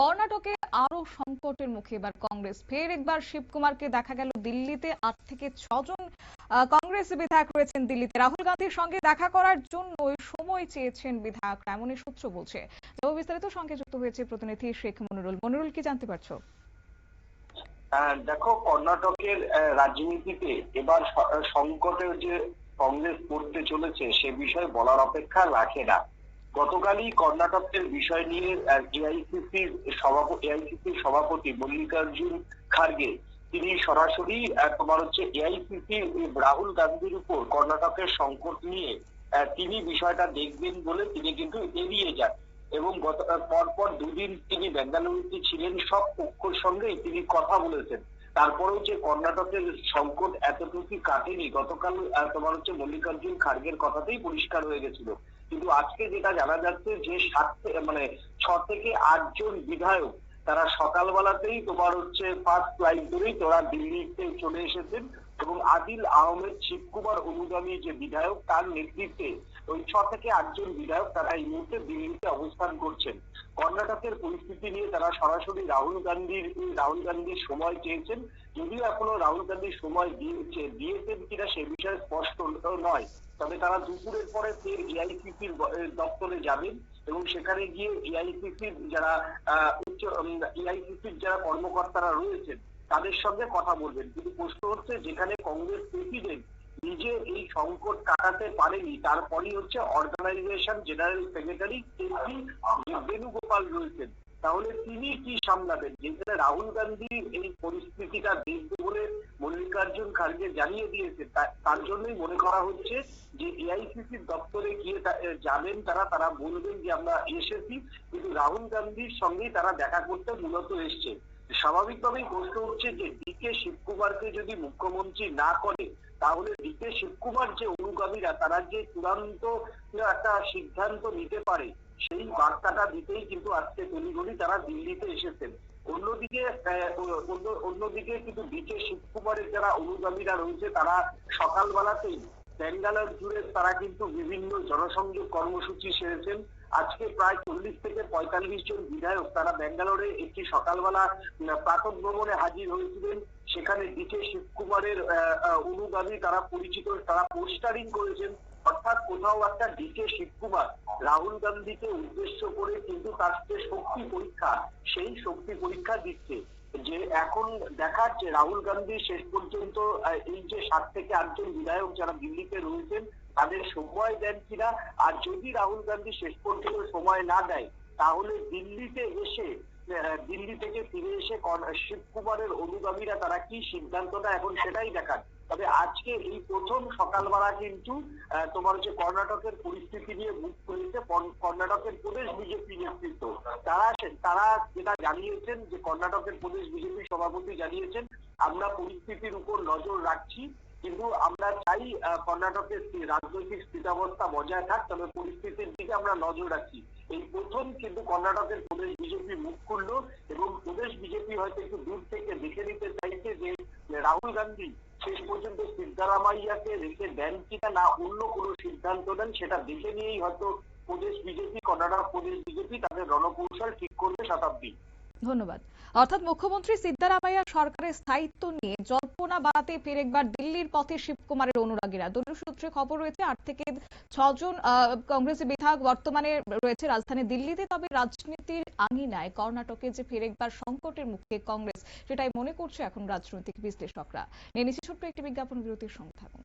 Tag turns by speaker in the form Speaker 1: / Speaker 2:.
Speaker 1: কর্ণাটকে আরও সংকটের মুখে এবার কংগ্রেস। ফের একবার শিবকুমারকে দেখা গেল দিল্লিতে। আট থেকে ছজন কংগ্রেস বিধায়ক রয়েছেন দিল্লিতে। রাহুল গান্ধীর সঙ্গে দেখা করার জন্য সময় চেয়েছেন বিধায়করা, এমনই সূত্র বলছে। তবে বিস্তারিত সঙ্গে যুক্ত হয়েছে প্রতিনিধি শেখ মনিরুল। মনিরুল, কি জানতে পারছ?
Speaker 2: দেখো, কর্ণাটকের রাজনীতিতে এবার সংকটের যে কংগ্রেস পড়তে চলেছে, সে বিষয়ে বলার অপেক্ষা রাখে না। গতকালই কর্ণাটকের বিষয় নিয়ে এআইসিসির সভাপতি এআইসিসির সভাপতি মল্লিকার্জুন খার্গে। তিনি সরাসরি তোমার হচ্ছে এআইসিসি রাহুল গান্ধীর উপর কর্ণাটকের সংকট নিয়ে তিনি বিষয়টা দেখবেন বলে তিনি কিন্তু এড়িয়ে যান। এবং গত পরপর দুদিন তিনি বেঙ্গালুরুতে ছিলেন, সব পক্ষের সঙ্গে তিনি কথা বলেছেন। তারপরেও যে কর্ণাটকের সংকট এতটুকু কাটেনি, গতকাল তোমার হচ্ছে মল্লিকার্জুন খার্গের কথাতেই পরিষ্কার হয়ে গেছিল। কিন্তু আজকে যেটা জানা যাচ্ছে যে সাত মানে ছ থেকে আটজন বিধায়ক তারা সকালবেলাতেই তোমার হচ্ছে ফার্স্ট ফ্লাইট ধরেই তোরা দিল্লিতে চলে এসেছেন এবং আদিল আহমেদ শিবকুমার অনুগামী যে বিধায়ক, তার নেতৃত্বে ওই ছ থেকে আটজন বিধায়ক তারা এই মুহূর্তে দিল্লিতে অবস্থান করছেন। কর্ণাটকের পরিস্থিতি নিয়ে তারা সরাসরি রাহুল গান্ধীর রাহুল গান্ধীর সময় চেয়েছেন। যদিও এখনও রাহুল গান্ধীর সময় দিয়েছে, দিয়েছেন কিনা সে বিষয়ে স্পষ্ট নয়। তবে তারা দুপুরের পরে ফের এআইসিসির দপ্তরে যাবেন এবং সেখানে গিয়ে এআইসিসির যারা উচ্চ যারা কর্মকর্তারা রয়েছেন, তাদের সঙ্গে কথা বলবেন। কিন্তু প্রশ্ন হচ্ছে, যেখানে কংগ্রেস প্রেসিডেন্ট নিজে এই সংকট কাটাতে পারেনি, তারপরেই হচ্ছে organisation general secretary KP Venugopal রয়েছেন। তাহলে তিনি কি সামলাবেন? যেখানে রাহুল গান্ধী এই পরিস্থিতিটা দেখবে বলে মল্লিকার্জুন খার্গে জানিয়ে দিয়েছে। তার জন্যই মনে করা হচ্ছে যে এআইসিসির দপ্তরে গিয়ে যাবেন তারা তারা বলবেন যে আমরা এসেছি, কিন্তু রাহুল গান্ধীর সঙ্গেই তারা দেখা করতে মূলত এসছে। স্বাভাবিকভাবেই প্রশ্ন উঠছে যে ডিকে শিবকুমারকে যদি মুখ্যমন্ত্রী না করে, তাহলে ডিকে শিবকুমার যে অনুগামীরা, তারা যে চূড়ান্ত একটা সিদ্ধান্ত নিতে পারে সেই বার্তাটা দিতেই কিন্তু আজকে তড়িঘড়ি তারা দিল্লিতে এসেছেন। অন্যদিকে অন্যদিকে কিন্তু ডিকে শিবকুমারের যারা অনুগামীরা রয়েছে তারা সকালবেলাতেই ব্যাঙ্গালোর জুড়ে তারা কিন্তু বিভিন্ন জনসংযোগ কর্মসূচি সেরেছেন। আজকে প্রায় চল্লিশ থেকে পঁয়তাল্লিশ জন বিধায়ক তারা ব্যাঙ্গালোরে একটি সকালবেলা উম, প্রাতঃ ভ্রমণে হাজির হয়েছিলেন। সেখানে ডিকে শিবকুমারের অনুগামী তারা পরিচিত তারা পোস্টারিং করেছেন। অর্থাৎ কোথাও একটা ডিকে শিবকুমার রাহুল গান্ধীকে উদ্দেশ্য করে কিন্তু তার যে শক্তি পরীক্ষা, সেই শক্তি পরীক্ষা দিচ্ছে। যে এখন দেখার যে রাহুল গান্ধী শেষ পর্যন্ত এই যে সাত থেকে আটজন বিধায়ক যারা দিল্লিতে রয়েছেন, তাদের সময় দেন কিনা? আর যদি রাহুল গান্ধী শেষ পর্যন্ত সময় না দেয়, তাহলে দিল্লিতে এসে দিল্লি থেকে ফিরে এসে শিবকুমারের অনুগামীরা তারা কি সিদ্ধান্তটা এখন সেটাই দেখান তবে আজকে এই প্রথম সকালবেলা কিন্তু তোমার হচ্ছে কর্ণাটকের পরিস্থিতি নিয়ে মুখ খুলেছে। কর্ণাটকের প্রদেশ বিজেপি নেতৃত্ব। তারা তারা যেটা জানিয়েছেন যে কর্ণাটকের প্রদেশ বিজেপি সভাপতি জানিয়েছেন, আমরা পরিস্থিতির উপর নজর রাখছি। কিন্তু আমরা চাই কর্ণাটকের রাজনৈতিক স্থিতাবস্থা বজায় থাক, তবে পরিস্থিতির দিকে আমরা নজর রাখছি। এই প্রথম কিন্তু কর্ণাটকের প্রদেশ বিজেপি মুখ খুললো এবং প্রদেশ বিজেপি হয়তো একটু দূর থেকে দেখে নিতে চাইছে রাহুল গান্ধী, শেষ পর্যন্ত সিদ্ধারামাইয়াকে রেখে দেন কিনা না, অন্য কোনো সিদ্ধান্ত নেন, সেটা দেখে নিয়েই হয়তো প্রদেশ বিজেপি, কর্ণাটক প্রদেশ বিজেপি তাদের রণকৌশল ঠিক করবে শতাব্দী।
Speaker 1: ধন্যবাদ। অর্থাৎ মুখ্যমন্ত্রী সিদ্ধারামাইয়া সরকারের স্থায়িত্ব নিয়ে বাড়াতে ফের একবার দিল্লির পথে শিবকুমারের অনুরাগীরা। দলীয় সূত্রে খবর রয়েছে, আট থেকে ছজন কংগ্রেসি বিধায়ক বর্তমানে রয়েছে রাজধানী দিল্লিতে, তবে রাজনীতির আঙিনায় কর্ণাটকে যে ফের একবার সংকটের মুখে কংগ্রেস, সেটাই মনে করছে এখন রাজনৈতিক বিশ্লেষকরা। নিয়ে নিচ্ছে ছোট্ট একটি বিজ্ঞাপন বিরতির সঙ্গে থাকুন।